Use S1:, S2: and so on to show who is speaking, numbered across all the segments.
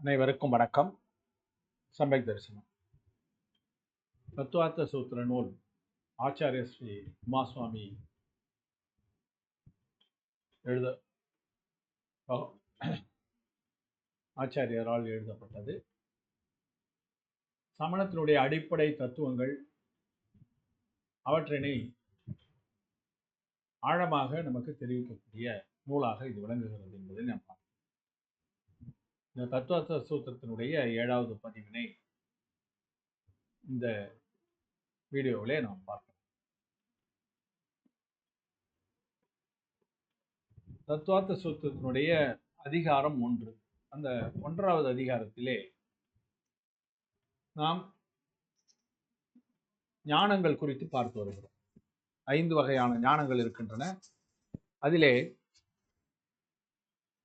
S1: அனைவருக்கும் வணக்கம். சம்பக் தரிசனம். தத்துவார்த்த சூத்திர நூல் ஆச்சாரிய ஸ்ரீ உமாசுவாமி எழுத ஆச்சாரியரால் எழுதப்பட்டது. சமணத்தினுடைய அடிப்படை தத்துவங்கள் அவற்றினை ஆழமாக நமக்கு தெரிவிக்கக்கூடிய நூலாக இது விளங்குகிறது என்பதை நாம் இந்த தத்துவார்த்த சூத்திரத்தினுடைய ஏழாவது பதிவினை இந்த வீடியோவிலே நாம் பார்க்கலாம். தத்துவார்த்த சூத்திரத்தினுடைய அதிகாரம் ஒன்று. அந்த ஒன்றாவது அதிகாரத்திலே நாம் ஞானங்கள் குறித்து பார்த்து வருகிறோம். ஐந்து வகையான ஞானங்கள் இருக்கின்றன. அதிலே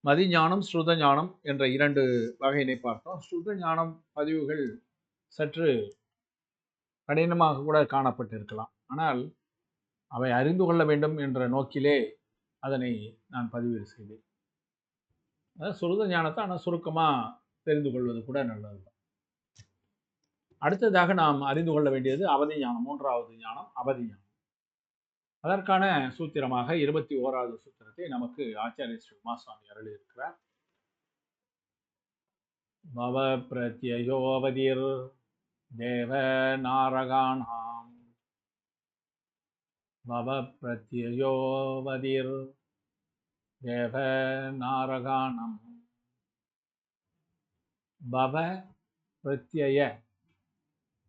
S1: மதிஞானம் ஸ்ருத ஞானம் என்ற இரண்டு வகையினை பார்த்தோம். ஸ்ருத ஞானம் பதிவுகள் சற்று கடினமாக கூட காணப்பட்டிருக்கலாம். ஆனால் அவை அறிந்து கொள்ள வேண்டும் என்ற நோக்கிலே அதனை நான் பதிவு செய்தேன். அதாவது சுருத ஞானத்தை ஆனால் சுருக்கமாக தெரிந்து கொள்வது கூட நல்லது அடுத்ததாக நாம் அறிந்து கொள்ள வேண்டியது அவதி ஞானம் மூன்றாவது ஞானம் அவதி ஞானம் அதற்கான சூத்திரமாக இருபத்தி ஓராவது சூத்திரத்தை நமக்கு ஆச்சாரிய ஸ்ரீ உமாசுவாமி அருளியிருக்கிறார். பவ பிரத்யோவதிர் தேவ நாரகாணாம் பவ பிரத்யோவதிர் தேவ நாரகாணம் பவ பிரத்யய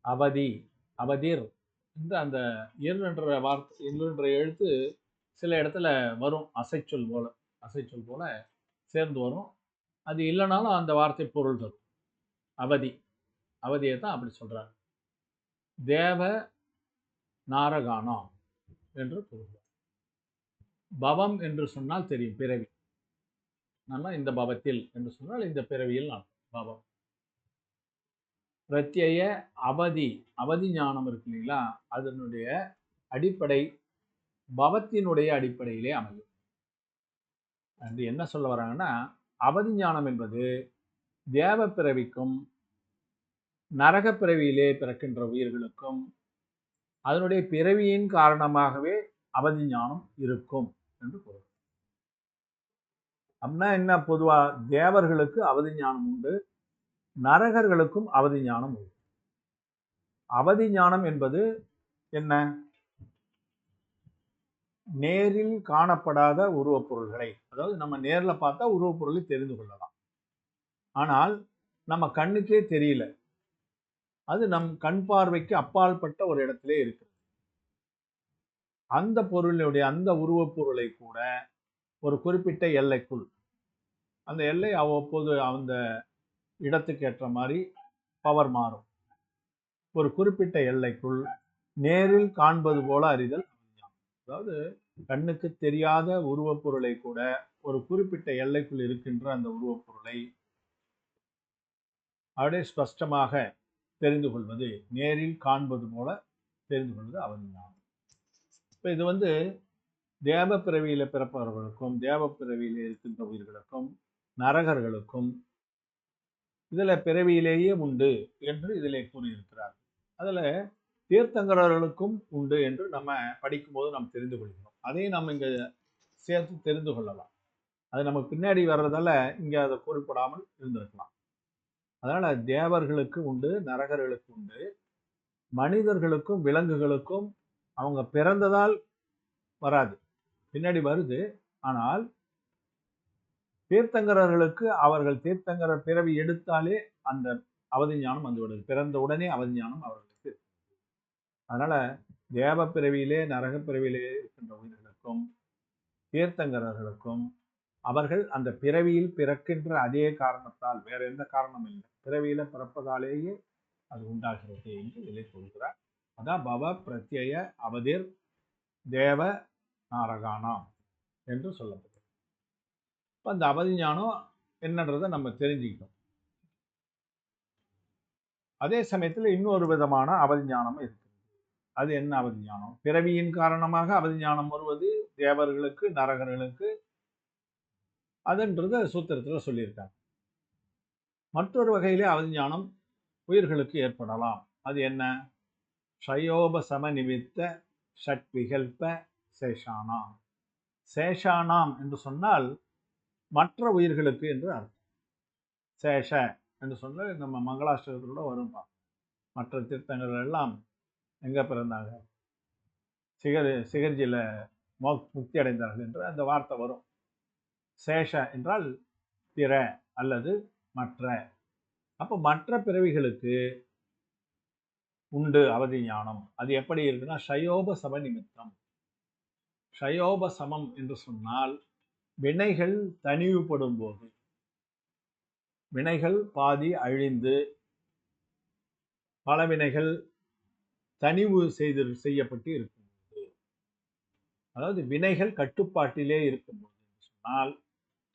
S1: அவதி அவதிர் இந்த அந்த இருளுன்ற வார்த்தை இருளுன்ற எழுத்து சில இடத்துல வரும். அசைச்சொல் போல. அசைச்சொல் போல சேர்ந்து வரும். அது இல்லைனாலும் அந்த வார்த்தை பொருள் தரும். அவதி. அவதியை தான் அப்படி சொல்கிறாங்க தேவ நாரகானம் என்று பொருள் பவம் என்று சொன்னால் தெரியும். பிறவி. நல்லா இந்த பவத்தில் என்று சொன்னால் இந்த பிறவியில் நான் பவம். பிரத்யய அவதி அவதி ஞானம் இருக்கு இல்லைங்களா? அதனுடைய அடிப்படை பவத்தினுடைய அடிப்படையிலே அமையும். அது என்ன சொல்ல வராங்கன்னா அவதி ஞானம் என்பது தேவ பிறவிக்கும் நரக பிறவியிலே பிறக்கின்ற உயிர்களுக்கும் அதனுடைய பிறவியின் காரணமாகவே அவதி ஞானம் இருக்கும் என்று பொருள். அப்படின்னா என்ன பொதுவாக தேவர்களுக்கு அவதி ஞானம் உண்டு நரகர்களுக்கும் அவதி ஞானம் உண்டு. அவதி ஞானம் என்பது என்ன? நேரில் காணப்படாத உருவப் பொருள்களை அதாவது நம்ம நேரில் பார்த்தா உருவப் பொருளை தெரிந்து கொள்ளலாம். ஆனால் நம்ம கண்ணுக்கே தெரியல. அது நம் கண் பார்வைக்கு அப்பாற்பட்ட ஒரு இடத்திலே இருக்கு அந்த பொருளினுடைய அந்த உருவப் பொருளை கூட ஒரு குறிப்பிட்ட எல்லைக்குள் அந்த எல்லை அவ்வப்போது அந்த இடத்துக்கு ஏற்ற மாதிரி பவர் மாறும். ஒரு குறிப்பிட்ட எல்லைக்குள் நேரில் காண்பது போல அறிதல் அதாவது கண்ணுக்கு தெரியாத உருவப்பொருளை கூட ஒரு குறிப்பிட்ட எல்லைக்குள் இருக்கின்ற அந்த உருவப்பொருளை அப்படியே ஸ்பஷ்டமாக தெரிந்து கொள்வது நேரில் காண்பது போல தெரிந்து கொள்வது அவன்தான் இப்போ இது வந்து தேவ பிறவியில் பிறப்பவர்களுக்கும் தேவ பிறவியில் இருக்கின்ற உயிர்களுக்கும் நரகர்களுக்கும் இதில் பிறவியிலேயே உண்டு என்று இதில் கூறியிருக்கிறார். அதில் தீர்த்தங்கரர்களுக்கும் உண்டு என்று நம்ம படிக்கும்போது நாம் தெரிந்து கொள்கிறோம். அதையும் நம்ம இங்கே சேர்த்து தெரிந்து கொள்ளலாம். அது நமக்கு பின்னாடி வர்றதால இங்கே அதை குறிப்பிடாமல் இருந்திருக்கலாம். அதனால் தேவர்களுக்கு உண்டு நரகர்களுக்கு உண்டு மனிதர்களுக்கும் விலங்குகளுக்கும் அவங்க பிறந்ததால் வராது. பின்னாடி வருது ஆனால் தீர்த்தங்கரர்களுக்கு அவர்கள் தீர்த்தங்கர பிறவி எடுத்தாலே அந்த அவதி ஞானம் வந்துவிடுது பிறந்த உடனே அவதி ஞானம் அவர்களுக்கு அதனால தேவ பிறவியிலே நரக பிறவியிலே இருக்கின்ற உயிர்களுக்கும் தீர்த்தங்கரர்களுக்கும் அவர்கள் அந்த பிறவியில் பிறக்கின்ற அதே காரணத்தால் வேற எந்த காரணம் இல்லை. பிறவியில பிறப்பதாலேயே அது உண்டாகிறது என்று இதிலே சொல்கிறார். அதான் பவ பிரத்யய அவதிர் தேவ நாரகானாம் என்று சொல்லப்படும். இப்போ அந்த அவதிஞானம் என்னன்றதை நம்ம தெரிஞ்சுக்கிட்டோம். அதே சமயத்தில் இன்னொரு விதமான அவதிஞானமும் இருக்குது அது என்ன அவதிஞானம் பிறவியின் காரணமாக அவதிஞானம் வருவது தேவர்களுக்கு நரகர்களுக்கு அதுன்றத சூத்திரத்தில் சொல்லியிருக்காங்க. மற்றொரு வகையிலே அவதிஞானம் உயிர்களுக்கு ஏற்படலாம். அது என்ன? ஷயோபசம நிமித்த ஷட்விகல்ப சேஷானாம். சேஷானாம் என்று சொன்னால் மற்ற உயிர்களுக்கு என்று அர்த்தம். சேஷ என்று சொன்னால் நம்ம மங்களாஷ்டகத்தோட வரும் மற்ற தீர்த்தங்கள் எல்லாம் எங்கே பிறந்தாங்க? சிகர் சிகர்ஜியில் மோ முக்தி அடைந்தார்கள் என்று அந்த வார்த்தை வரும். சேஷ என்றால் பிற அல்லது மற்ற. அப்போ மற்ற பிறவிகளுக்கு உண்டு அவதி ஞானம். அது எப்படி இருக்குன்னா ஷயோப சம நிமித்தம். ஷயோப சமம் என்று சொன்னால் வினைகள் தனிவுபடும் போது வினைகள் பாதி அழிந்து பல வினைகள் தனிவு செய்து செய்யப்பட்டு இருக்கும்போது. அதாவது வினைகள் கட்டுப்பாட்டிலே இருக்கும்போது சொன்னால்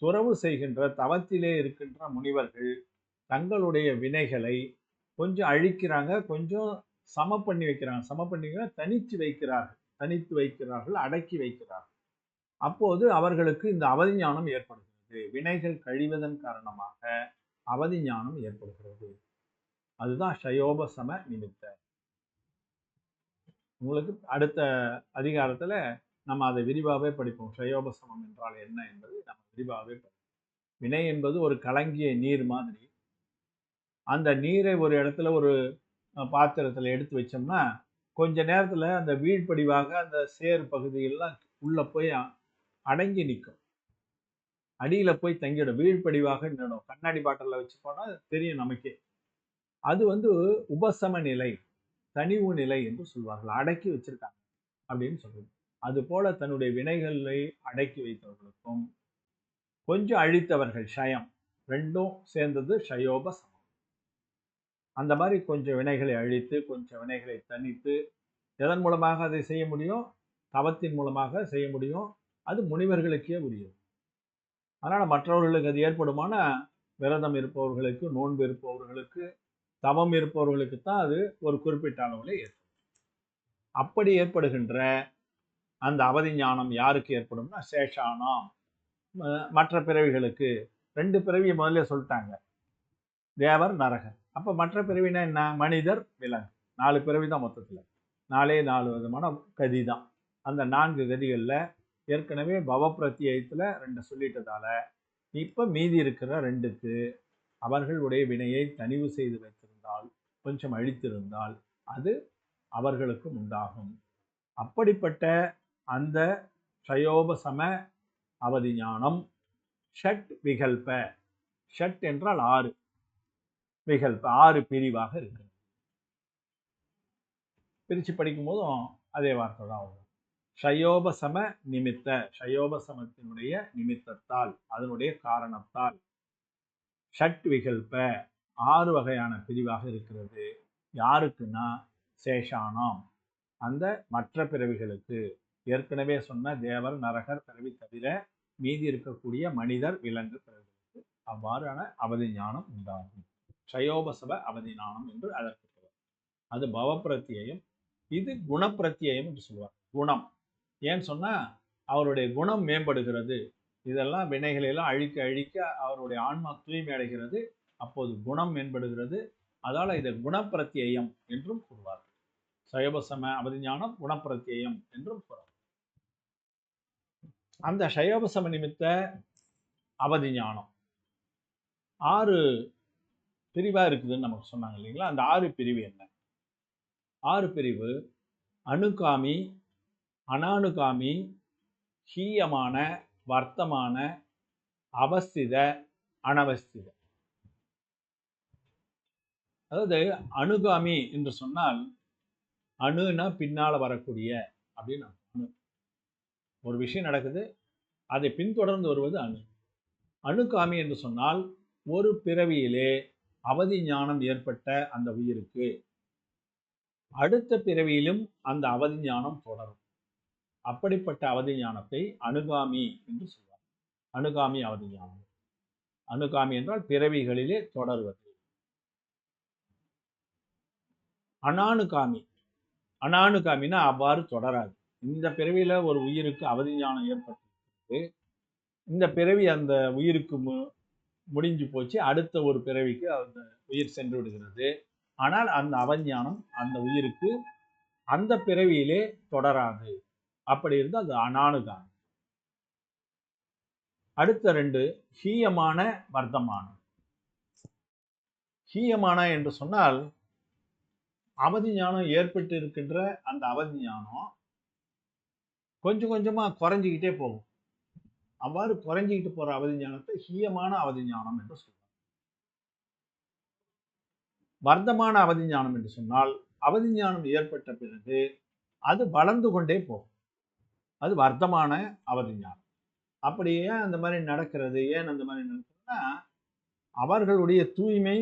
S1: துறவு செய்கின்ற தவத்திலே இருக்கின்ற முனிவர்கள் தங்களுடைய வினைகளை கொஞ்சம் அழிக்கிறாங்க கொஞ்சம் சம பண்ணி வைக்கிறாங்க. சம பண்ணி தனித்து வைக்கிறார்கள் தனித்து வைக்கிறார்கள் அடக்கி வைக்கிறார்கள். அப்போது அவர்களுக்கு இந்த அவதி ஞானம் ஏற்படுகிறது. வினைகள் கழிவதன் காரணமாக அவதி ஞானம் ஏற்படுகிறது. அதுதான் ஷயோபசம நிமித்த. உங்களுக்கு அடுத்த அதிகாரத்துல நம்ம அதை விரிவாகவே படிப்போம். ஷயோபசமம் என்றால் என்ன என்பது நம்ம விரிவாகவே படிப்போம். வினை என்பது ஒரு கலங்கிய நீர் மாதிரி. அந்த நீரை ஒரு இடத்துல ஒரு பாத்திரத்தில் எடுத்து வச்சோம்னா கொஞ்ச நேரத்தில் அந்த வீழ்படிவாக அந்த சேர் பகுதியெல்லாம் உள்ளே போய் அடங்கி நிற்கும். அடியில் போய் தங்கிடும். வீழ்படிவாக நின்றுடும் கண்ணாடி பாட்டிலில் வச்சு போனால் தெரியும் நமக்கே. அது வந்து உபசம நிலை தனிவு நிலை என்று சொல்வார்கள். அடக்கி வச்சிருக்காங்க அப்படின்னு சொல்றது. அது போல தன்னுடைய வினைகளை அடக்கி வைத்தவர்களுக்கும் கொஞ்சம் அழித்தவர்கள் ஷயம் ரெண்டும் சேர்ந்தது ஷயோப சமம். அந்த மாதிரி கொஞ்சம் வினைகளை அழித்து கொஞ்சம் வினைகளை தனித்து எதன் மூலமாக அதை செய்ய முடியும்? தவத்தின் மூலமாக செய்ய முடியும்? அது முனிவர்களுக்கே உரியது. அதனால் மற்றவர்களுக்கு அது ஏற்படுமான விரதம் இருப்பவர்களுக்கு நோன்பு இருப்பவர்களுக்கு தவம் இருப்பவர்களுக்கு தான் அது ஒரு குறிப்பிட்ட அளவில் ஏற்படும். அப்படி ஏற்படுகின்ற அந்த அவதி ஞானம் யாருக்கு ஏற்படும்னா சேஷானாம் மற்ற பிறவிகளுக்கு. ரெண்டு பிறவியை முதல்ல சொல்லிட்டாங்க. தேவர் நரகர். அப்போ மற்ற பிறவினா என்ன? மனிதர் விலங்கு. நாலு பிறவி தான் மொத்தத்தில். நாலே நாலு விதமான கதி தான் அந்த நான்கு கதிகளில் ஏற்கனவே பவப்பிரத்தியத்தில் ரெண்டு சொல்லிட்டதால இப்போ மீதி இருக்கிற ரெண்டுக்கு அவர்களுடைய வினையை தனிவு செய்து வைத்திருந்தால் கொஞ்சம் அழித்திருந்தால் அது அவர்களுக்கும் உண்டாகும். அப்படிப்பட்ட அந்த ஷயோபசம அவதி ஞானம் ஷட் விகல்ப. ஷட் என்றால் ஆறு. விகல்ப ஆறு பிரிவாக இருக்கு. பிரித்து படிக்கும்போதும் அதே வார்த்தை தான் வரும். ஷயோபசம நிமித்த ஷயோபசமத்தினுடைய நிமித்தத்தால் அதனுடைய காரணத்தால். ஷட் விகல்ப ஆறு வகையான பிரிவாக இருக்கிறது. யாருக்குன்னா சேஷானாம். அந்த மற்ற பிறவிகளுக்கு. ஏற்கனவே சொன்ன தேவர் நரகர் பிறவி தவிர மீதி இருக்கக்கூடிய மனிதர் விலங்கு பிறவிகளுக்கு அவ்வாறான அவதி ஞானம் உண்டாகும். ஷயோபசவ அவதி ஞானம் என்று அதற்கு பெயர். அது பவப்பிரத்தியம் இது குணப்பிரத்தியம் என்று சொல்லுவார் குணம். ஏன்னு சொன்னா அவருடைய குணம் மேம்படுகிறது. இதெல்லாம் வினைகளை எல்லாம் அழிக்க அழிக்க அவருடைய ஆன்மா தூய்மை அடைகிறது. அப்போது குணம் மேம்படுகிறது. அதால் இதை குணப்பிரத்தியம் என்றும் கூறுவார் சயோபசம அவதிஞானம் குணப்பிரத்தியம் என்றும் கூறுவார் அந்த சயோபசம நிமித்த அவதிஞானம் ஆறு பிரிவாக இருக்குதுன்னு நமக்கு சொன்னாங்க இல்லைங்களா? அந்த ஆறு பிரிவு என்ன? ஆறு பிரிவு அணுகாமி அனானுகாமி ஹீயமான வர்த்தமான அவஸ்தித அனவஸ்தித அதாவது அணுகாமி என்று சொன்னால் அணுனா பின்னால வரக்கூடிய அப்படின்னு அணு. ஒரு விஷயம் நடக்குது அதை பின்தொடர்ந்து வருவது அணு. அணுகாமி என்று சொன்னால் ஒரு பிறவியிலே அவதி ஞானம் ஏற்பட்ட அந்த உயிருக்கு அடுத்த பிறவியிலும் அந்த அவதி ஞானம் தொடரும். அப்படிப்பட்ட அவதி ஞானத்தை அணுகாமி என்று சொல்வார். அணுகாமி அவதி ஞானம். அணுகாமி என்றால் பிறவிகளிலே தொடர்வது. அனானுகாமி. அனானுகாமினா அவ்வாறு தொடராது. இந்த பிறவியில ஒரு உயிருக்கு அவதி ஞானம் ஏற்பட்டிருக்கு இந்த பிறவி அந்த உயிருக்கு முடிஞ்சு போச்சு. அடுத்த ஒரு பிறவிக்கு அந்த உயிர் சென்று விடுகிறது. ஆனால் அந்த அவஞானம் அந்த உயிருக்கு அந்த பிறவியிலே தொடராது. அப்படி இருந்தால் அது அனானுதான் அடுத்த ரெண்டு ஹீயமான வர்த்தமானம். ஹீயமான என்று சொன்னால் அவதி ஞானம் ஏற்பட்டு இருக்கின்ற அந்த அவதி ஞானம் கொஞ்சம் கொஞ்சமா குறைஞ்சிக்கிட்டே போகும். அவ்வாறு குறைஞ்சிக்கிட்டு போற அவதி ஞானத்தை ஹீயமான அவதி ஞானம் என்று சொல்லுவாங்க வர்த்தமான அவதி ஞானம் என்று சொன்னால் அவதி ஞானம் ஏற்பட்ட பிறகு அது வளர்ந்து கொண்டே போகும். அது வர்த்தமான அவதி ஞானம் அப்படி ஏன் அந்த மாதிரி நடக்கிறது ஏன் அந்த மாதிரி நடக்குதுன்னா அவர்களுடைய தூய்மை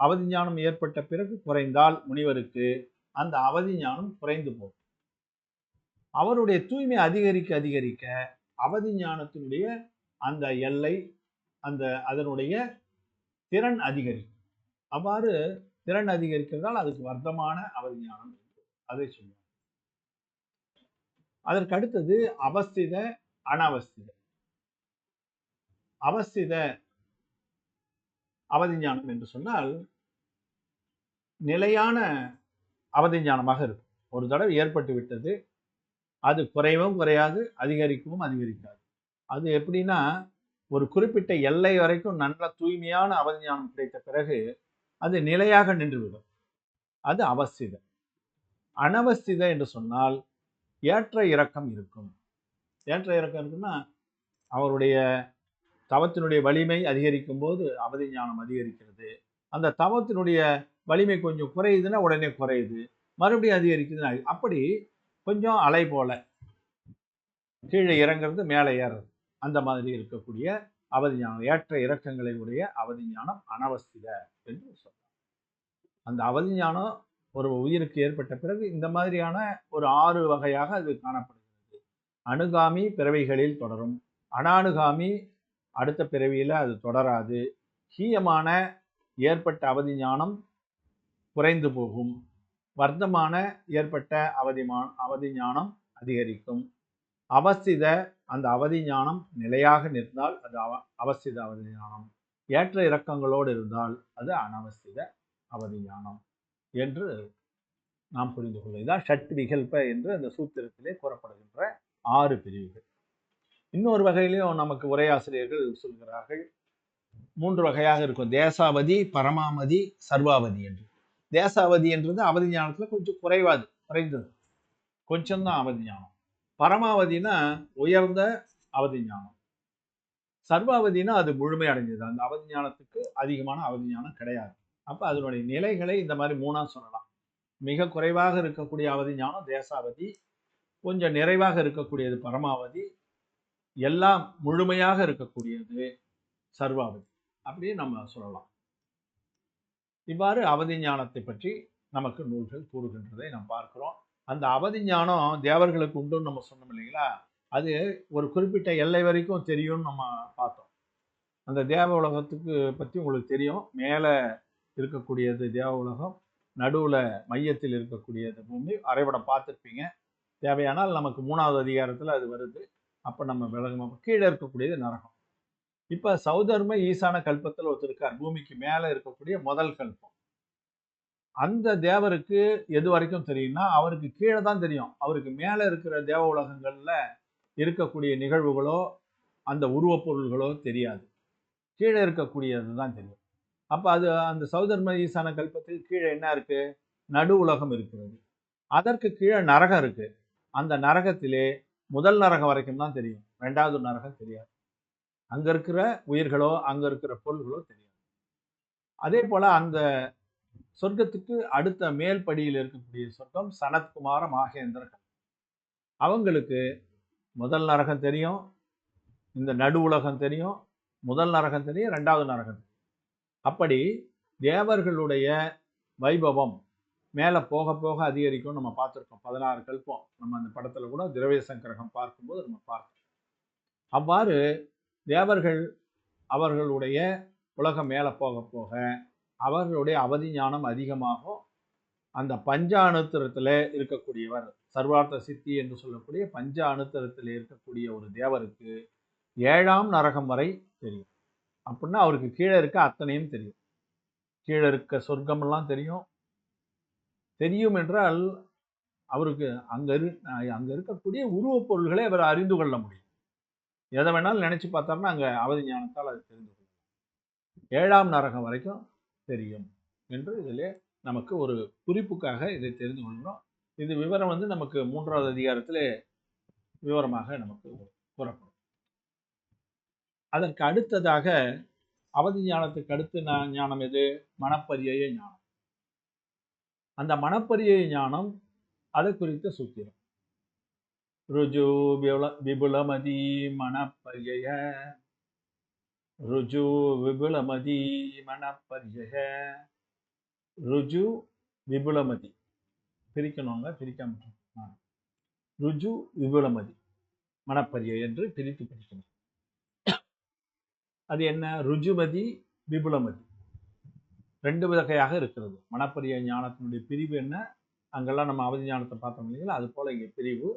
S1: அவதி ஞானம் ஏற்பட்ட பிறகு குறைந்தால் முனிவருக்கு அந்த அவதி ஞானம் குறைந்து போகும். அவருடைய தூய்மை அதிகரிக்க அதிகரிக்க அவதி ஞானத்தினுடைய அந்த எல்லை அந்த அதனுடைய திறன் அதிகரிக்கும். அவ்வாறு திறன் அதிகரிக்கிறதால் அதுக்கு வர்த்தமான அவதி ஞானம் அதை சொல்லுவோம். அதற்கு அடுத்தது அவஸ்தித அனவஸ்தித அவஸ்தித அவதி ஞானம் என்று சொன்னால் நிலையான அவதி ஞானமாக இருக்கும். ஒரு தடவை ஏற்பட்டு விட்டது அது குறையவும் குறையாது அதிகரிக்கவும் அதிகரிக்காது. அது எப்படின்னா ஒரு குறிப்பிட்ட எல்லை வரைக்கும் நல்ல தூய்மையான அவதி ஞானம் கிடைத்த பிறகு அது நிலையாக நின்றுவிடும். அது அவஸ்தித அனவசித என்று சொன்னால் ஏற்ற இறக்கம் இருக்கும். ஏற்ற இறக்கம் இருக்குன்னா அவருடைய தவத்தினுடைய வலிமை அதிகரிக்கும் போது அவதி ஞானம் அதிகரிக்கிறது. அந்த தவத்தினுடைய வலிமை கொஞ்சம் குறையுதுன்னா உடனே குறையுது. மறுபடியும் அதிகரிக்குதுன்னா அப்படி கொஞ்சம் அலை போல கீழே இறங்குறது மேலே ஏறுறது. அந்த மாதிரி இருக்கக்கூடிய அவதி ஞானம் ஏற்ற இறக்கங்களை உடைய அவதி ஞானம் அனவஸ்தித என்று சொல்றாங்க. அந்த அவதி ஞானம் ஒரு உயிருக்கு ஏற்பட்ட பிறகு இந்த மாதிரியான ஒரு ஆறு வகையாக அது காணப்படுகிறது. அணுகாமி பிறவைகளில் தொடரும். அனானுகாமி அடுத்த பிறவியில் அது தொடராது. ஹீயமான ஏற்பட்ட அவதி ஞானம் குறைந்து போகும். வர்த்தமான ஏற்பட்ட அவதிமா அவதி ஞானம் அதிகரிக்கும். அவஸ்தித அந்த அவதி ஞானம் நிலையாக நிற்ந்தால் அது அவ அவஸ்தித அவதி ஞானம். ஏற்ற இறக்கங்களோடு இருந்தால் அது அனவஸ்தித அவதி ஞானம். என்று நாம் புரிந்து கொள்ள இதுதான் ஷட் விகல்ப என்று அந்த சூத்திரத்திலே கூறப்படுகின்ற ஆறு பிரிவுகள். இன்னொரு வகையிலையும் நமக்கு உரையாசிரியர்கள் சொல்கிறார்கள் மூன்று வகையாக இருக்கும். தேசாவதி பரமாவதி சர்வாவதி என்று. தேசாவதி என்றது அவதி ஞானத்தில் கொஞ்சம் குறைவாது குறைந்தது. கொஞ்சம்தான் அவதி ஞானம். பரமாவதினா உயர்ந்த அவதி ஞானம். சர்வாவதினா அது முழுமை அடைஞ்சது. அந்த அவதி ஞானத்துக்கு அதிகமான அவதி ஞானம் கிடையாது. அப்போ அதனுடைய நிலைகளை இந்த மாதிரி மூணாக சொல்லலாம். மிக குறைவாக இருக்கக்கூடிய அவதி ஞானம் தேசாவதி. கொஞ்சம் நிறைவாக இருக்கக்கூடியது பரமாவதி. எல்லாம் முழுமையாக இருக்கக்கூடியது சர்வாவதி. அப்படின்னு நம்ம சொல்லலாம். இவ்வாறு அவதி ஞானத்தை பற்றி நமக்கு நூல்கள் கூறுகின்றதை நாம் பார்க்கிறோம். அந்த அவதி ஞானம் தேவர்களுக்கு உண்டுன்னு நம்ம சொன்னோம் இல்லைங்களா? அது ஒரு குறிப்பிட்ட எல்லை வரைக்கும் தெரியும்னு நம்ம பார்த்தோம். அந்த தேவ உலகத்துக்கு பற்றி உங்களுக்கு தெரியும். மேலே இருக்கக்கூடியது தேவ உலகம். நடுவில் மையத்தில் இருக்கக்கூடியது பூமி. வரைபடம் பார்த்துருப்பீங்க. தேவையானால் நமக்கு மூணாவது அதிகாரத்தில் அது வருது. அப்போ நம்ம விலகமாக கீழே இருக்கக்கூடியது நரகம். இப்போ சௌதர்ம ஈசான கல்பத்தில் ஒருத்தருக்கார் பூமிக்கு மேலே இருக்கக்கூடிய முதல் கல்பம். அந்த தேவருக்கு எது வரைக்கும் தெரியும்னா அவருக்கு கீழே தான் தெரியும். அவருக்கு மேலே இருக்கிற தேவ உலகங்களில் இருக்கக்கூடிய நிகழ்வுகளோ அந்த உருவப்பொருள்களோ தெரியாது. கீழே இருக்கக்கூடியது தான் தெரியும். அப்போ அது அந்த சௌதர்ம ஈசான கல்பத்தில் கீழே என்ன இருக்குது நடு உலகம் இருக்கிறது. அதற்கு கீழே நரகம் இருக்குது அந்த நரகத்திலே முதல் நரகம் வரைக்கும் தான் தெரியும். ரெண்டாவது நரகம் தெரியாது. அங்கே இருக்கிற உயிர்களோ அங்கே இருக்கிற பொருள்களோ தெரியாது. அதே போல் அந்த சொர்க்கத்துக்கு அடுத்த மேல் படியில் இருக்கக்கூடிய சொர்க்கம் சனத்குமார மாகேந்திரர்கள் அவங்களுக்கு முதல் நரகம் தெரியும் இந்த நடு உலகம் தெரியும் முதல் நரகம் தெரியும் ரெண்டாவது நரகம் தெரியும். அப்படி தேவர்களுடைய வைபவம் மேலே போக போக அதிகரிக்கும் நம்ம பார்த்துருக்கோம். பதினாறு கல்பம். நம்ம அந்த படத்தில் கூட திரவிய சங்கரகம் பார்க்கும்போது நம்ம பார்த்தோம். அவ்வாறு தேவர்கள் அவர்களுடைய உலகம் மேலே போக போக அவர்களுடைய அவதி ஞானம் அதிகமாகும். அந்த பஞ்ச அணுத்திரத்தில் இருக்கக்கூடியவர் சர்வார்த்த சித்தி என்று சொல்லக்கூடிய பஞ்ச அணுத்திரத்தில் இருக்கக்கூடிய ஒரு தேவருக்கு ஏழாம் நரகம் வரை தெரியும். அப்படின்னா அவருக்கு கீழே இருக்க அத்தனையும் தெரியும். கீழே இருக்க சொர்க்கமெல்லாம் தெரியும். தெரியும் என்றால் அவருக்கு அங்கே இரு அங்கே இருக்கக்கூடிய உருவப் பொருள்களை அவர் அறிந்து கொள்ள முடியும். எதை வேணாலும் நினச்சி பார்த்தாருன்னா அங்கே அவதி ஞானத்தால் அது தெரிந்து கொள்ளும் ஏழாம் நரகம் வரைக்கும் தெரியும் என்று இதிலே நமக்கு ஒரு குறிப்புக்காக இதை தெரிந்து கொள்கிறோம். இது விவரம் வந்து நமக்கு மூன்றாவது அதிகாரத்திலே விவரமாக நமக்கு கூறப்படும். அதற்கு அடுத்ததாக அவதி ஞானத்துக்கு அடுத்து ஞானம் எது? மனப்பரியய ஞானம். அந்த மனப்பரிய ஞானம் அதை குறித்த சூத்திரம். ருஜு விபுல விபுலமதி மனப்பரிய ருஜு விபுலமதி மனப்பரிய ருஜு விபுலமதி. பிரிக்கணுங்க பிரிக்காம முடியும் ருஜு விபுலமதி. மனப்பரிய என்று பிரித்து பிரிக்கணும். அது என்ன? ருஜுமதி விபுலமதி. ரெண்டு வகையாக இருக்கிறது. மனப்பரிய ஞானத்தினுடைய பிரிவு என்ன? அங்கெல்லாம் நம்ம அவதி ஞானத்தை பார்த்தோம் இல்லைங்களா? அது போல் இங்கே பிரிவு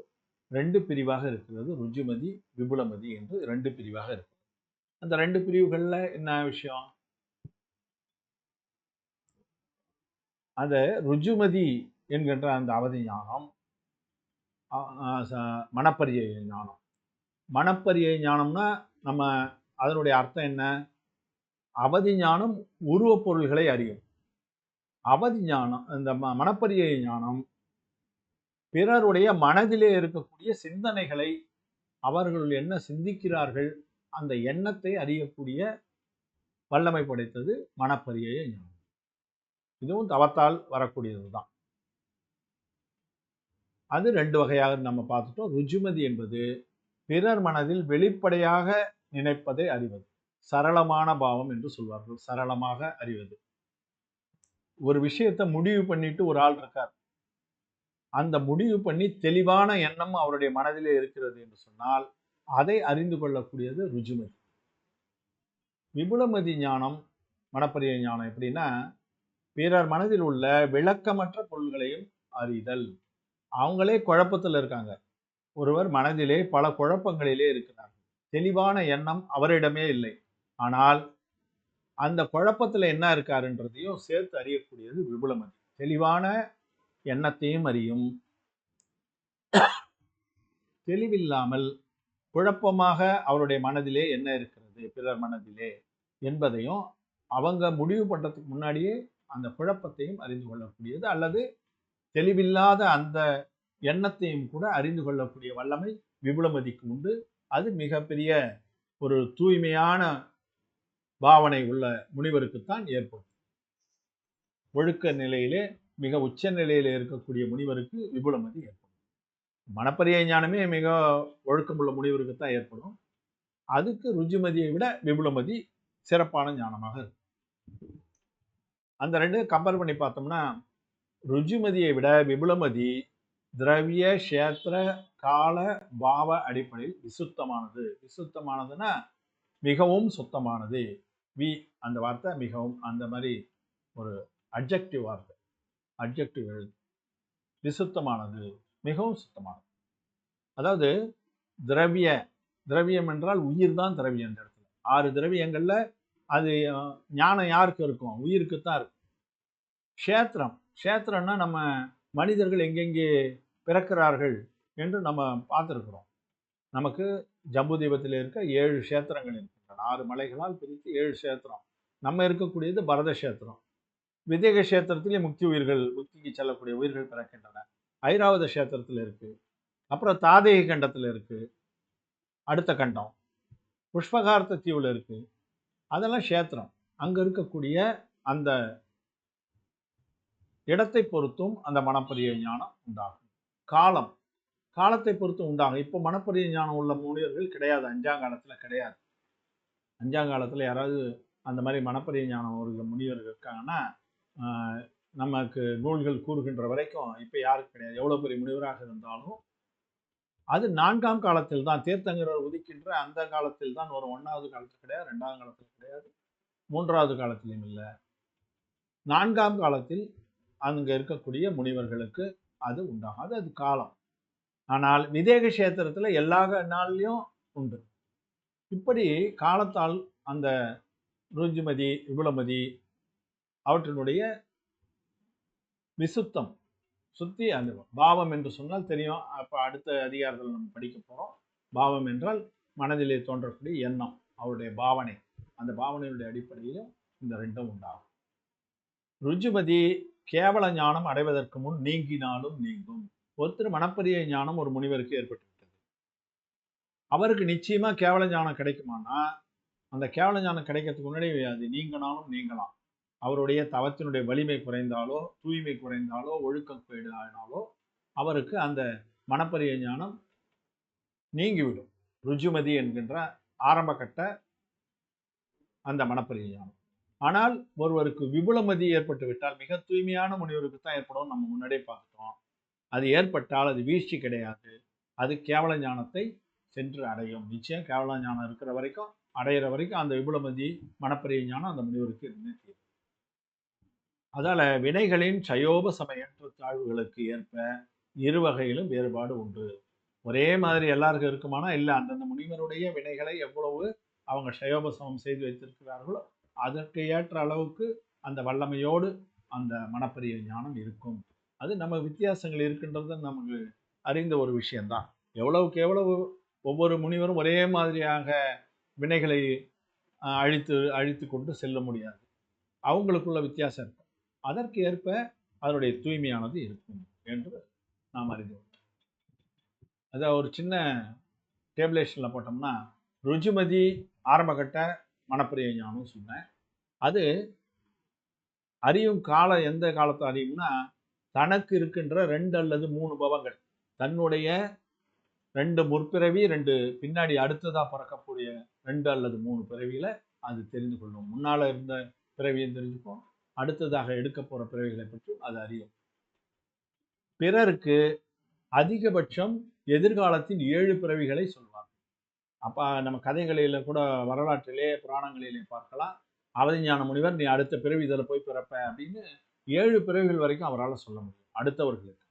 S1: ரெண்டு பிரிவாக இருக்கிறது. ருஜுமதி விபுலமதி என்று ரெண்டு பிரிவாக இருக்கு. அந்த ரெண்டு பிரிவுகளில் என்ன விஷயம்? அந்த ருஜுமதி என்கின்ற அந்த அவதி ஞானம் மனப்பரிய ஞானம். மனப்பரிய ஞானம்னா நம்ம அதனுடைய அர்த்தம் என்ன? அவதி ஞானம் உருவப் பொருள்களை அறியும். அவதி ஞானம் இந்த ம- மனப்பரிய ஞானம் பிறருடைய மனதிலே இருக்கக்கூடிய சிந்தனைகளை அவர்கள் என்ன சிந்திக்கிறார்கள் அந்த எண்ணத்தை அறியக்கூடிய வல்லமை படைத்தது மனப்பரிய ஞானம். இதுவும் தவத்தால் வரக்கூடியது தான். அது ரெண்டு வகையாக நம்ம பார்த்துட்டோம். ருஜுமதி என்பது பிறர் மனதில் வெளிப்படையாக நினைப்பதை அறிவது. சரளமான பாவம் என்று சொல்வார்கள். சரளமாக அறிவது. ஒரு விஷயத்தை முடிவு பண்ணிட்டு ஒரு ஆள் இருக்கார். அந்த முடிவு பண்ணி தெளிவான எண்ணம் அவருடைய மனதிலே இருக்கிறது என்று சொன்னால் அதை அறிந்து கொள்ளக்கூடியது ருஜுமதி. விபுலமதி ஞானம் மனப்பரிய ஞானம் எப்படின்னா பிறர் மனதில் உள்ள விளக்கமற்ற பொருள்களையும் அறிதல். அவங்களே குழப்பத்தில் இருக்காங்க. ஒருவர் மனதிலே பல குழப்பங்களிலே இருக்கிறார். தெளிவான எண்ணம் அவரிடமே இல்லை. ஆனால் அந்த குழப்பத்தில் என்ன இருக்காருன்றதையும் சேர்த்து அறியக்கூடியது விபுலமதி. தெளிவான எண்ணத்தையும் அறியும். தெளிவில்லாமல் குழப்பமாக அவருடைய மனதிலே என்ன இருக்கிறது பிறர் மனதிலே என்பதையும் அவங்க முடிவு பண்ணுறதுக்கு முன்னாடியே அந்த குழப்பத்தையும் அறிந்து கொள்ளக்கூடியது அல்லது தெளிவில்லாத அந்த எண்ணத்தையும் கூட அறிந்து கொள்ளக்கூடிய வல்லமை விபுலமதிக்கு உண்டு. அது மிகப்பெரிய ஒரு தூய்மையான பாவனை உள்ள முனிவருக்குத்தான் ஏற்படும். ஒழுக்க நிலையிலே மிக உச்ச நிலையில் இருக்கக்கூடிய முனிவருக்கு விபுலமதி ஏற்படும். மனப்பரிய ஞானமே மிக ஒழுக்கமுள்ள முனிவருக்கு தான் ஏற்படும். அதுக்கு ருஜிமதியை விட விபுலமதி சிறப்பான ஞானமாக இருக்கும். அந்த ரெண்டு கம்பேர் பண்ணி பார்த்தோம்னா ருஜிமதியை விட விபுலமதி திரவிய கஷேத்திர கால பாவ அடிப்படையில் விசுத்தமானது. விசுத்தமானதுன்னா மிகவும் சுத்தமானது. வி அந்த வார்த்தை மிகவும் அந்த மாதிரி ஒரு அட்ஜெக்டிவ் வார்த்தை அட்ஜெக்டிவ் எழுது விசுத்தமானது மிகவும் சுத்தமானது. அதாவது திரவிய திரவியம் என்றால் உயிர் தான் திரவியம் இந்த இடத்துல. ஆறு திரவியங்களில் அது ஞானம் யாருக்கு இருக்கும்? உயிருக்கு தான் இருக்கும். க்ஷேத்திரம். க்ஷேத்திரம்னா நம்ம மனிதர்கள் எங்கெங்கே பிறக்கிறார்கள் என்று நம்ம பார்த்துருக்குறோம். நமக்கு ஜம்பு தீபத்தில் இருக்க ஏழு க்ஷேத்திரங்கள் இருக்கின்றன. ஆறு மலைகளால் பிரித்து ஏழு க்ஷேத்திரம். நம்ம இருக்கக்கூடியது பரத கஷேத்திரம் விதேக கஷேத்திரத்திலே முக்தி உயிர்கள் முக்திக்கு செல்லக்கூடிய உயிர்கள் பிறக்கின்றன. ஐராவத கஷேத்திரத்தில் இருக்கு. அப்புறம் தாதேகி கண்டத்தில் இருக்கு. அடுத்த கண்டம். புஷ்பகார்த்த தீவில் இருக்கு. அதெல்லாம் க்ஷேத்திரம். அங்க இருக்கக்கூடிய அந்த இடத்தை பொறுத்தும் அந்த மனப்பரிய ஞானம் உண்டாகும். காலம். காலத்தை பொறுத்து உண்டாகும். இப்போ மனப்பரிய ஞானம் உள்ள முனிவர்கள் கிடையாது. அஞ்சாங்காலத்துல கிடையாது. அஞ்சாங்காலத்துல யாராவது அந்த மாதிரி மனப்பரிய ஞானம் ஒரு முனிவர்கள் இருக்காங்கன்னா நமக்கு நூல்கள் கூறுகின்ற வரைக்கும் இப்போ யாருக்கு கிடையாது. எவ்வளோ பெரிய முனிவராக இருந்தாலும் அது நான்காம் காலத்தில் தான். தீர்த்தங்கரர் உதிக்கின்ற அந்த காலத்தில் தான் ஒரு ஒன்றாவது காலத்தில் கிடையாது ரெண்டாவது காலத்தில் கிடையாது மூன்றாவது காலத்திலும் இல்லை. நான்காம் காலத்தில் அங்கே இருக்கக்கூடிய முனிவர்களுக்கு அது உண்டாகாது அது அது காலம். ஆனால் விதேக கஷேத்திரத்தில் எல்லா நாள்லையும் உண்டு. இப்படி காலத்தால் அந்த ருஜுமதி விபுலமதி அவற்றினுடைய விசுத்தம் சுத்தி அந்த பாவம் என்று சொன்னால் தெரியும். அப்போ அடுத்த அதிகாரத்தில் நம்ம படிக்க போகிறோம் பாவம் என்றால் மனதிலே தோன்றக்கூடிய எண்ணம் அவருடைய பாவனை. அந்த பாவனையுடைய அடிப்படையில் இந்த ரெண்டும் உண்டாகும். ருஜுமதி கேவல ஞானம் அடைவதற்கு முன் நீங்கினாலும் நீங்கும். ஒருத்தர் மனப்பரிய ஞானம் ஒரு முனிவருக்கு ஏற்பட்டு விட்டது அவருக்கு நிச்சயமா கேவல ஞானம் கிடைக்குமானா அந்த கேவல ஞானம் கிடைக்கிறதுக்கு முன்னாடி அது நீங்கினாலும் நீங்கலாம். அவருடைய தவத்தினுடைய வலிமை குறைந்தாலோ தூய்மை குறைந்தாலோ ஒழுக்கம் கேடு அவருக்கு அந்த மனப்பரிய ஞானம் நீங்கிவிடும். ருஜுமதி என்கின்ற ஆரம்பகட்ட அந்த மனப்பரிய ஞானம். ஆனால் ஒருவருக்கு விபுலமதி ஏற்பட்டு விட்டால் மிக தூய்மையான முனிவருக்கு தான் ஏற்படும் நம்ம முன்னாடியே பார்த்துட்டோம். அது ஏற்பட்டால் அது வீழ்ச்சி கிடையாது. அது கேவல ஞானத்தை சென்று அடையும். நிச்சயம் கேவல ஞானம் இருக்கிற வரைக்கும் அடையிற வரைக்கும் அந்த விபுலமதி மனப்பரிய ஞானம் அந்த முனிவருக்கு இருந்தே தீரும். அதால வினைகளின் சயோப சமயற்ற தாழ்வுகளுக்கு ஏற்ப இரு வகையிலும் வேறுபாடு உண்டு. ஒரே மாதிரி எல்லாருக்கும் இருக்குமானா? இல்லை அந்தந்த முனிவருடைய வினைகளை எவ்வளவு அவங்க சயோபசமம் செய்து வைத்திருக்கிறார்களோ அதற்கு ஏற்ற அளவுக்கு அந்த வல்லமையோடு அந்த மனப்பரிய ஞானம் இருக்கும். அது நம்ம வித்தியாசங்கள் இருக்கின்றது நமக்கு அறிந்த ஒரு விஷயம்தான். எவ்வளவுக்கு எவ்வளவு ஒவ்வொரு முனிவரும் ஒரே மாதிரியாக வினைகளை அழித்து அழித்து கொண்டு செல்ல முடியாது. அவங்களுக்குள்ள வித்தியாசம் இருக்கும். அதற்கு ஏற்ப அதனுடைய தூய்மையானது இருக்கும் என்று நாம் அறிந்தோம் அதை ஒரு சின்ன டேபிளேஷனில் போட்டோம்னா ருஜுமதி ஆரம்பகட்ட மனப்பிரிய ஞானம் சொன்னேன். அது அறியும் காலம் எந்த காலத்தை அறியும்னா தனக்கு இருக்கின்ற ரெண்டு அல்லது மூணு பவங்கள். தன்னுடைய ரெண்டு முற்பிறவி ரெண்டு பின்னாடி அடுத்ததா பிறக்கக்கூடிய ரெண்டு அல்லது மூணு பிறவியில் அது தெரிந்து கொள்ளும். முன்னால இருந்த பிறவியும் தெரிஞ்சுக்கும் அடுத்ததாக எடுக்க போற பிறவிகளை பற்றியும் அது அறியும். பிறருக்கு அதிகபட்சம் எதிர்காலத்தின் ஏழு பிறவிகளை சொல்லும். அப்போ நம்ம கதைகளில் கூட வரலாற்றிலே புராணங்களிலே பார்க்கலாம். அவதிஞான முனிவர் நீ அடுத்த பிறவி இதில் போய் பிறப்ப அப்படின்னு ஏழு பிறவிகள் வரைக்கும் அவரால் சொல்ல முடியும் அடுத்தவர்களுக்கு.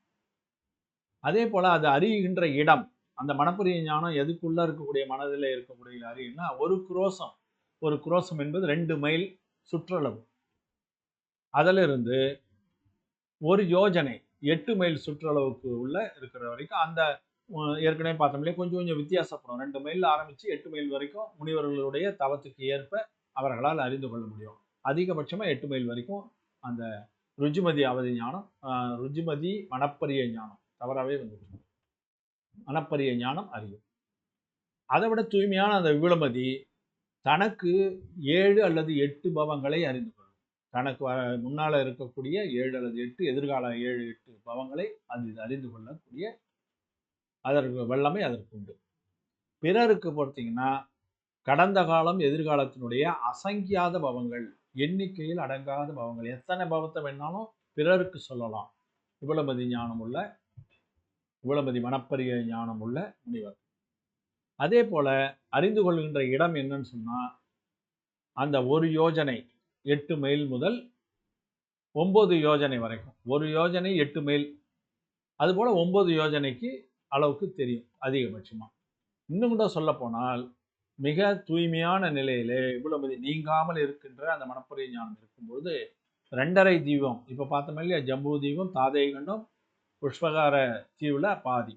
S1: அதே போல் அது அறிகின்ற இடம் அந்த மனப்புரிய ஞானம் எதுக்குள்ளே இருக்கக்கூடிய மனதில் இருக்கக்கூடிய அறியும்னா ஒரு குரோசம். ஒரு குரோசம் என்பது ரெண்டு மைல் சுற்றளவு. அதிலிருந்து ஒரு யோஜனை எட்டு மைல் சுற்றளவுக்கு உள்ள இருக்கிற வரைக்கும் அந்த ஏற்கனவே பார்த்தோம்லையே கொஞ்சம் கொஞ்சம் வித்தியாசப்படும். ரெண்டு மைல் ஆரம்பித்து எட்டு மைல் வரைக்கும் முனிவர்களுடைய தவத்துக்கு ஏற்ப அவர்களால் அறிந்து கொள்ள முடியும். அதிகபட்சமாக எட்டு மைல் வரைக்கும் அந்த ருஜிமதி அவதி ஞானம் ருஜிமதி மனப்பரிய ஞானம் தவறாகவே வந்துச்சு மனப்பரிய ஞானம் அறியும். அதை விட தூய்மையான அந்த விபுலமதி தனக்கு ஏழு அல்லது எட்டு பவங்களை அறிந்து கொள்ளும். தனக்கு முன்னால் இருக்கக்கூடிய ஏழு அல்லது எட்டு எதிர்கால ஏழு எட்டு பவங்களை அது அறிந்து கொள்ளக்கூடிய அதற்கு வல்லமை அதற்கு உண்டு. பிறருக்கு பார்த்தீங்கன்னா கடந்த காலம் எதிர்காலத்தினுடைய அசங்கியாத பவங்கள் எண்ணிக்கையில் அடங்காத பவங்கள் எத்தனை பவத்தை வேணாலும் பிறருக்கு சொல்லலாம். இவ்வளமதி ஞானம் உள்ள இவ்வளமதி மனப்பரிய ஞானம் உள்ள முனிவர். அதே போல அறிந்து கொள்கின்ற இடம் என்னன்னு சொன்னால் அந்த ஒரு யோஜனை எட்டு மைல் முதல் ஒம்பது யோஜனை வரைக்கும். ஒரு யோஜனை எட்டு மைல். அதுபோல் ஒம்பது யோஜனைக்கு அளவுக்கு தெரியும் அதிகபட்சமாக இன்னும் கூட சொல்லப்போனால் மிக தூய்மையான நிலையிலே இவ்வளவு நீங்காமல் இருக்கின்ற அந்த மனப்புரிய ஞானம் இருக்கும்பொழுது ரெண்டரை தீபம் இப்போ பார்த்தோம் இல்லையா ஜம்பு தீபம் தாதை கண்டம் புஷ்பகார தீவில் பாதி.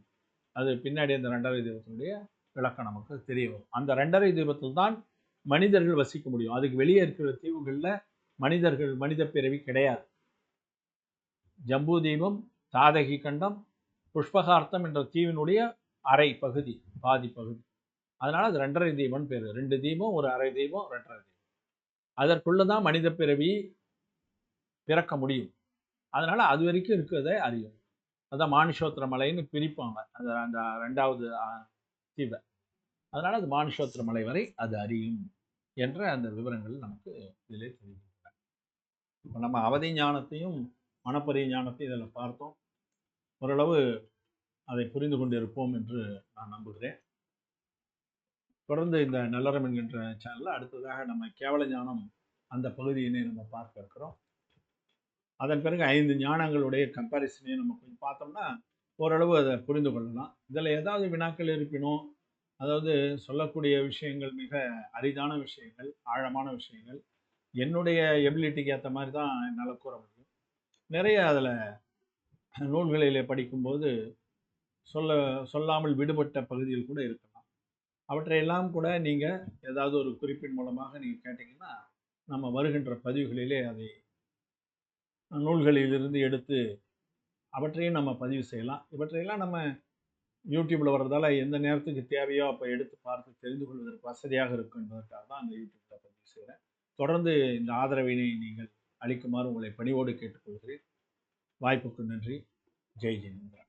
S1: அது பின்னாடி அந்த ரெண்டரை தீபத்தினுடைய விளக்கம் நமக்கு தெரிய வரும். அந்த ரெண்டரை தீபத்தில் தான் மனிதர்கள் வசிக்க முடியும். அதுக்கு வெளியே இருக்கிற தீவுகளில் மனிதர்கள் மனித பிறவி கிடையாது. ஜம்பு தீபம் தாதகி கண்டம் புஷ்பகார்த்தம் என்ற தீவினுடைய அரை பகுதி பாதி பகுதி. அதனால் அது ரெண்டரை தீபம்னு பேர். ரெண்டு தீபம் ஒரு அரை தீபம் ரெண்டரை தீபம். அதற்குள்ளதான் மனித பிறவி பிறக்க முடியும். அதனால் அது வரைக்கும் இருக்கிறத அறியும் அதான் மானுஷோத்திர மலைன்னு பிரிப்பாங்க. அந்த அந்த ரெண்டாவது தீவை அதனால் அது மானுஷோத்திர மலை வரை அது அறியும் என்ற அந்த விவரங்கள் நமக்கு இதிலே தெரிவிக்கின்றன இப்போ நம்ம அவதி ஞானத்தையும் மனப்பரிய ஞானத்தையும் இதில் பார்த்தோம். ஓரளவு அதை புரிந்து கொண்டிருப்போம் என்று நான் நம்புகிறேன். தொடர்ந்து இந்த நல்லறம் என்கின்ற சேனலில் அடுத்ததாக நம்ம கேவல ஞானம் அந்த பகுதியினை நம்ம பார்க்க இருக்கிறோம். அதன் பிறகு ஐந்து ஞானங்களுடைய கம்பாரிசனையும் நம்ம கொஞ்சம் பார்த்தோம்னா ஓரளவு அதை புரிந்து கொள்ளலாம். இதில் ஏதாவது வினாக்கள் இருப்பினும் அதாவது சொல்லக்கூடிய விஷயங்கள் மிக அரிதான விஷயங்கள் ஆழமான விஷயங்கள் என்னுடைய எபிலிட்டிக்கு ஏற்ற மாதிரி தான் என்னால் கூற முடியும். நிறைய அதில் நூல்களிலே படிக்கும்போது சொல்ல சொல்லாமல் விடுபட்ட பகுதிகள் கூட இருக்கலாம். அவற்றையெல்லாம் கூட நீங்கள் ஏதாவது ஒரு குறிப்பின் மூலமாக நீங்கள் கேட்டிங்கன்னா நம்ம வருகின்ற பதிவுகளிலே அதை நூல்களிலிருந்து எடுத்து அவற்றையும் நம்ம பதிவு செய்யலாம். இவற்றையெல்லாம் நம்ம யூடியூப்பில் வர்றதால எந்த நேரத்துக்கு தேவையோ அப்போ எடுத்து பார்த்து தெரிந்து கொள்வதற்கு வசதியாக இருக்கும் என்பதற்காக தான் அந்த யூடியூப்பில் பதிவு செய்கிறேன் தொடர்ந்து இந்த ஆதரவினை நீங்கள் அளிக்குமாறு உங்களை பணிவோடு கேட்டுக்கொள்கிறேன். வாய்ப்புக்கு நன்றி. ஜெய் ஜெயந்திரா.